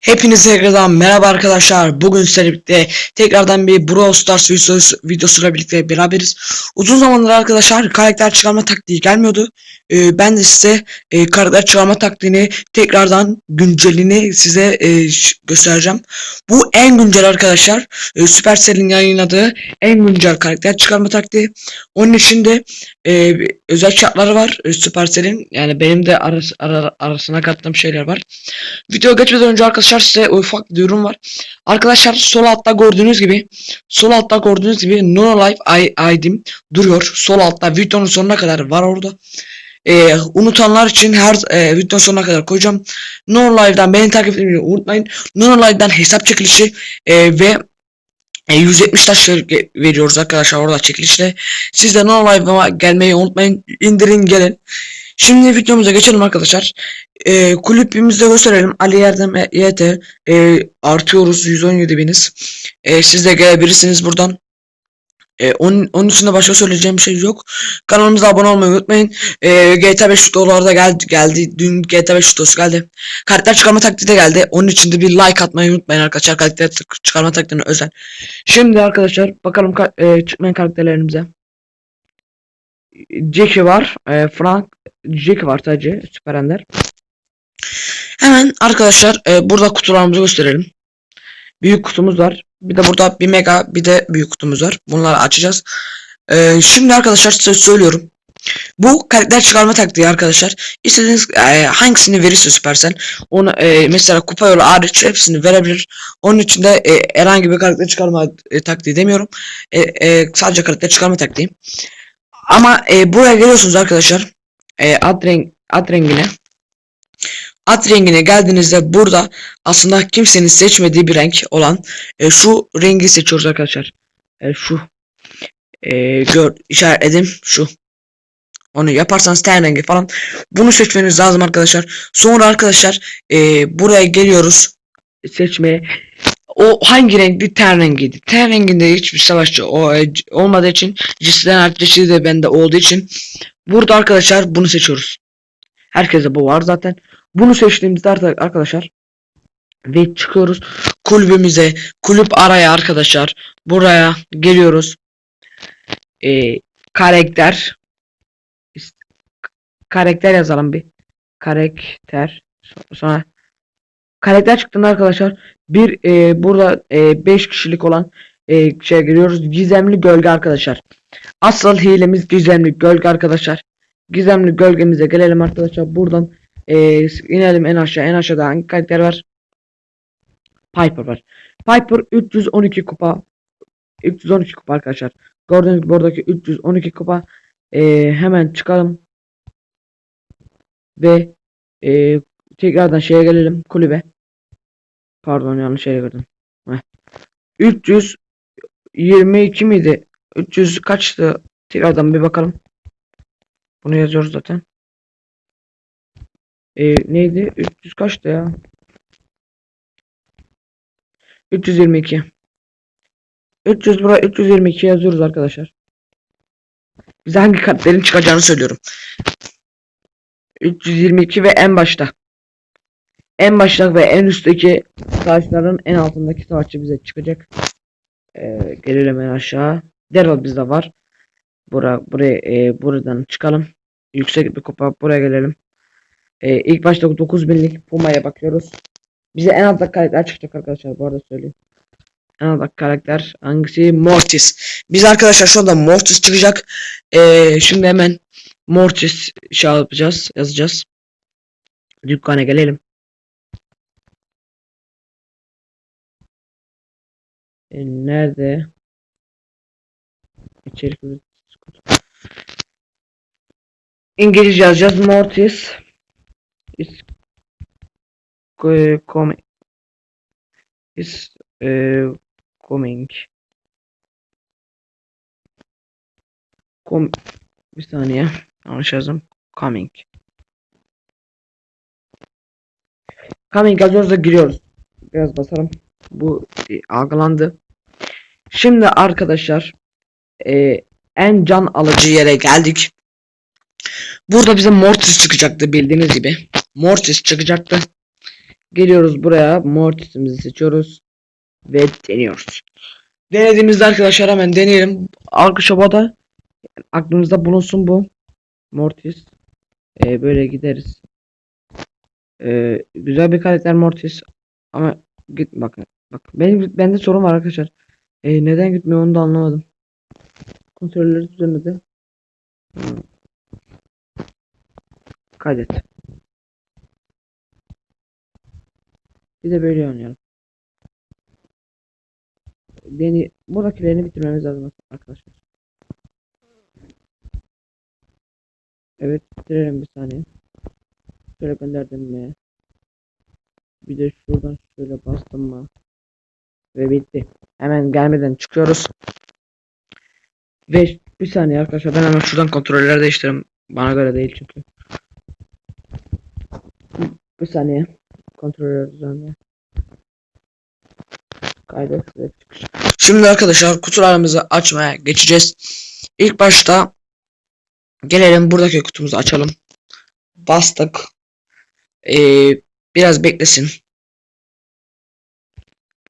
Hepinize tekrardan merhaba arkadaşlar. Bugün sizlerle tekrardan bir Brawl Stars videosu, videosuyla birlikte beraberiz. Uzun zamandır arkadaşlar karakter çıkarma taktiği gelmiyordu. Ee, ben de size e, karakter çıkarma taktiğini tekrardan güncelini size e, göstereceğim. Bu en güncel arkadaşlar. E, Supercell'in yayınladığı en güncel karakter çıkarma taktiği. Onun için de e, özel şartları var e, Supercell'in. Yani benim de arası, ara- arasına kattığım şeyler var. Video geçmeden önce arkadaşlar size ufak bir durum var. Arkadaşlar sol altta gördüğünüz gibi sol altta gördüğünüz gibi No Life ID'm duruyor. Sol altta videonun sonuna kadar var orada. Ee, unutanlar için her e, videonun sonuna kadar koyacağım. No Live'dan beni takip etmeyi unutmayın. No Live'dan hesap çekilişi e, ve e, 170 taş ver- veriyoruz arkadaşlar orada çekilişle. Siz de No Live'a gelmeyi unutmayın. İndirin gelin. Şimdi videomuza geçelim arkadaşlar. E, kulübümüzde gösterelim. Ali Erdem E- YT e, artıyoruz 117 biniz. E, siz de gelebilirsiniz buradan. E, onun, onun dışında başka söyleyeceğim şey yok. Kanalımıza abone olmayı unutmayın. E, GTA 5 dolarda geldi, geldi. Dün GTA 5 dosu geldi. Karakter çıkarma taktiği de geldi. Onun için de bir like atmayı unutmayın arkadaşlar. Karakter çıkarma taktiğine özel. Şimdi arkadaşlar bakalım ka- e, çıkmayan karakterlerimize. Jackie var. E, Frank Jackie var sadece. Süper Ender. Hemen arkadaşlar e, burada kutularımızı gösterelim. Büyük kutumuz var. Bir de burada bir mega bir de büyük kutumuz var. Bunları açacağız. E, şimdi arkadaşlar size söylüyorum. Bu karakter çıkarma taktiği arkadaşlar. İstediğiniz e, hangisini verirse Supercell. Onu e, mesela kupa yolu hariç hepsini verebilir. Onun için de e, herhangi bir karakter çıkarma e, taktiği demiyorum. E, e, sadece karakter çıkarma taktiği. Ama e, buraya geliyorsunuz arkadaşlar. E, ad, renk, ad rengine. Ad rengine geldiğinizde burada aslında kimsenin seçmediği bir renk olan e, şu rengi seçiyoruz arkadaşlar. E, şu. E, gör, işaretledim şu. Onu yaparsanız ten rengi falan. Bunu seçmeniz lazım arkadaşlar. Sonra arkadaşlar e, buraya geliyoruz seçmeye. O hangi renkli ten rengiydi. Ten renginde hiçbir savaşçı o, e, olmadığı için cisden artışı de bende olduğu için burada arkadaşlar bunu seçiyoruz. Herkese bu var zaten. Bunu seçtiğimizde arkadaşlar ve çıkıyoruz kulübümüze. Kulüp araya arkadaşlar. Buraya geliyoruz. Ee, karakter karakter yazalım bir. Karakter So- sonra karakter çıktığında arkadaşlar bir e, burada 5 kişilik olan e, şey giriyoruz. Gizemli gölge arkadaşlar. Asıl hilemiz gizemli gölge arkadaşlar. Gizemli gölgemize gelelim arkadaşlar. Buradan e, inelim en aşağı. En aşağıda hangi karakter var? Piper var. Piper 312 kupa. 312 kupa arkadaşlar. Gördüğünüz gibi buradaki 312 kupa. E, hemen çıkalım. Ve e, tekrardan şeye gelelim kulübe. Pardon yanlış yere girdim. Heh. 322 miydi? 300 kaçtı? Tekrardan bir bakalım. Bunu yazıyoruz zaten. E, neydi? 300 kaçtı ya? 322. 300 buraya 322 yazıyoruz arkadaşlar. Bize hangi kartların çıkacağını söylüyorum. 322 ve en başta. En başta ve en üstteki savaşların en altındaki savaşçı bize çıkacak. Ee, gelelim en aşağı. Daryl bizde var. Bura, buraya, e, buradan çıkalım. Yüksek bir kupa buraya gelelim. Ee, ilk başta 9000'lik Puma'ya bakıyoruz. Bize en alttaki karakter çıkacak arkadaşlar bu arada söyleyeyim. En alttaki karakter hangisi? Mortis. Biz arkadaşlar şu anda Mortis çıkacak. Ee, şimdi hemen Mortis şey yapacağız, yazacağız. Dükkana gelelim. E, nerede? İçerik. İngilizce yazacağız. Mortis is co- coming. Is e, coming. Com bir saniye. Yanlış yazdım. Coming. Coming yazıyoruz da giriyoruz. Biraz basalım. Bu e, algılandı. Şimdi arkadaşlar e, en can alıcı yere geldik. Burada bize Mortis çıkacaktı bildiğiniz gibi. Mortis çıkacaktı. Geliyoruz buraya. Mortis'imizi seçiyoruz. Ve deniyoruz. Denediğimizde arkadaşlar hemen deneyelim. Arka şabada aklımızda bulunsun bu. Mortis. Ee, böyle gideriz. Ee, güzel bir karakter Mortis. Ama git bakın. Bak benim bende sorun var arkadaşlar. Ee, neden gitmiyor onu da anlamadım. Kontrolleri düzenledi. Hmm. Kaydet. Bir de böyle oynayalım. Deni buradakilerini bitirmemiz lazım arkadaşlar. Evet bitirelim bir saniye. Şöyle gönderdim mi? Bir de şuradan şöyle bastım mı? Ve bitti. Hemen gelmeden çıkıyoruz. Ve bir saniye arkadaşlar ben hemen şuradan kontrolleri değiştireyim. Bana göre değil çünkü. Bir saniye. Kontrolleri düzenle. Kaydet ve çıkış. Şimdi arkadaşlar kutularımızı açmaya geçeceğiz. İlk başta gelelim buradaki kutumuzu açalım. Bastık. Ee, biraz beklesin.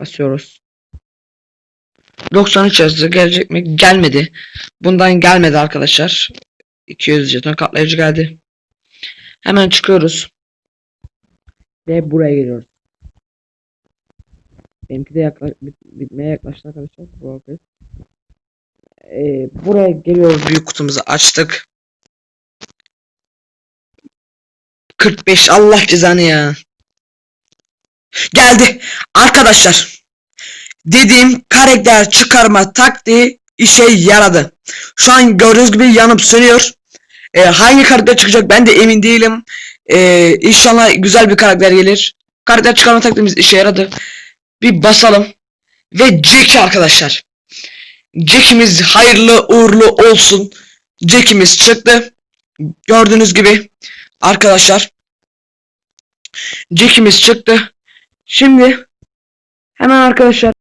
Basıyoruz. 93 yazdı. Gelecek mi? Gelmedi. Bundan gelmedi arkadaşlar. 200 jeton katlayıcı geldi. Hemen çıkıyoruz. Ve buraya geliyoruz. Benimki de yaklaş bit bitmeye yaklaştı arkadaşlar. Arkadaş. Ee, buraya geliyoruz. Büyük kutumuzu açtık. 45 Allah cezanı ya. Geldi. Arkadaşlar. Dediğim karakter çıkarma taktiği işe yaradı. Şu an gördüğünüz gibi yanıp sönüyor. Ee, hangi karakter çıkacak ben de emin değilim. Ee, inşallah güzel bir karakter gelir. Karakter çıkarma taktiğimiz işe yaradı. Bir basalım. Ve Jack arkadaşlar. Jack'imiz hayırlı uğurlu olsun. Jack'imiz çıktı. Gördüğünüz gibi arkadaşlar. Jack'imiz çıktı. Şimdi hemen arkadaşlar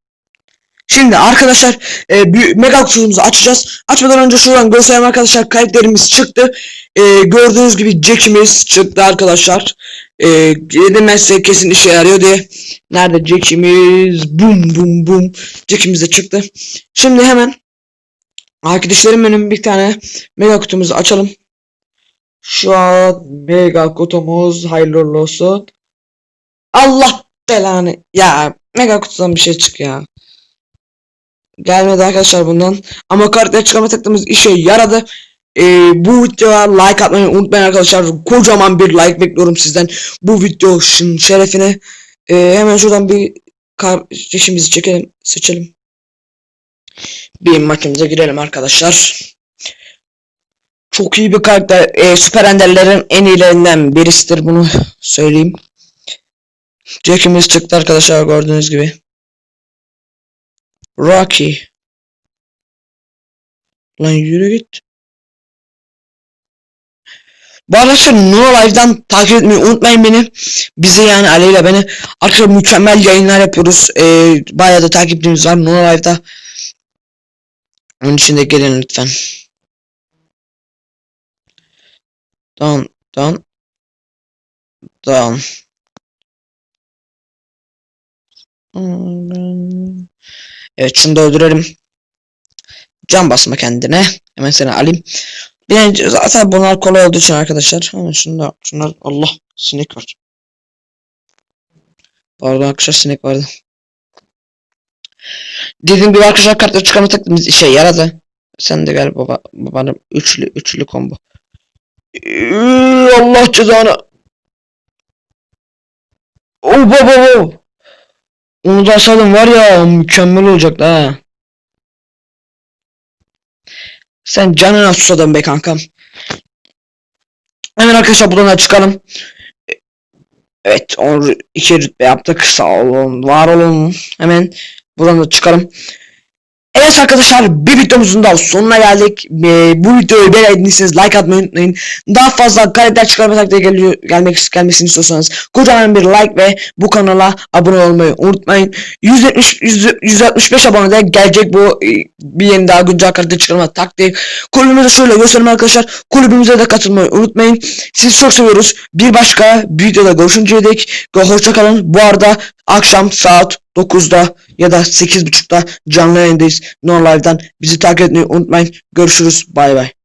Şimdi arkadaşlar e, bir mega kutumuzu açacağız. Açmadan önce şuradan göstereyim arkadaşlar karakterimiz çıktı. E, gördüğünüz gibi Jack'imiz çıktı arkadaşlar. E, demezse kesin işe yarıyor diye. Nerede Jack'imiz? Bum bum bum. Jack'imiz de çıktı. Şimdi hemen arkadaşlarım benim bir tane mega kutumuzu açalım. Şu an mega kutumuz hayırlı olsun. Allah belanı. Ya mega kutudan bir şey çık ya. Gelmedi arkadaşlar bundan. Ama karakter çıkarma taktığımız işe yaradı. Ee, bu videoya like atmayı unutmayın arkadaşlar. Kocaman bir like bekliyorum sizden. Bu videonun şerefine. Ee, hemen şuradan bir kardeşimizi çekelim, seçelim. Bir maçımıza girelim arkadaşlar. Çok iyi bir karakter. Ee, Süper Ender'lerin en iyilerinden birisidir bunu söyleyeyim. Jack'imiz çıktı arkadaşlar gördüğünüz gibi. Rocky. Lan yürü git. Bu arkadaşlar Nuro Live'dan takip etmeyi unutmayın beni. Bizi yani Ali ile beni. Arkadaşlar mükemmel yayınlar yapıyoruz. Ee, bayağı da takipçimiz var Nuro Live'da. Onun için de gelin lütfen. Down, down. Down. Evet şunu da öldürelim. Can basma kendine. Hemen seni alayım. Birinci zaten bunlar kolay olduğu için arkadaşlar. Hemen şunu da şunlar Allah sinek var. Pardon arkadaşlar sinek vardı. Dediğim gibi arkadaşlar kartları çıkarma taktiğimiz işe yaradı. Sen de gel baba babanın üçlü üçlü combo. Allah cezanı. Oh baba baba. Onu da asalım var ya mükemmel olacak ha. Sen canına susadın be kankam. Hemen arkadaşlar buradan da çıkalım. Evet 12 rütbe yaptık. Sağ olun. Var olun. Hemen buradan da çıkalım. Evet arkadaşlar bir videomuzun daha sonuna geldik. Ee, bu videoyu beğendiyseniz like atmayı unutmayın. Daha fazla karakter çıkarma taktiği geliyor, gelmek gelmesini istiyorsanız kocaman bir like ve bu kanala abone olmayı unutmayın. 170 100 165 abonede gelecek bu e, bir yeni daha güncel karakter çıkarma taktiği. Kulübümüzü şöyle göstereyim arkadaşlar. Kulübümüze de katılmayı unutmayın. Sizi çok seviyoruz. Bir başka videoda görüşünceye dek hoşça kalın. Bu arada akşam saat 9'da ya da 8.30'da canlı yayındayız. No Live'dan bizi takip etmeyi unutmayın. Görüşürüz. Bay bay.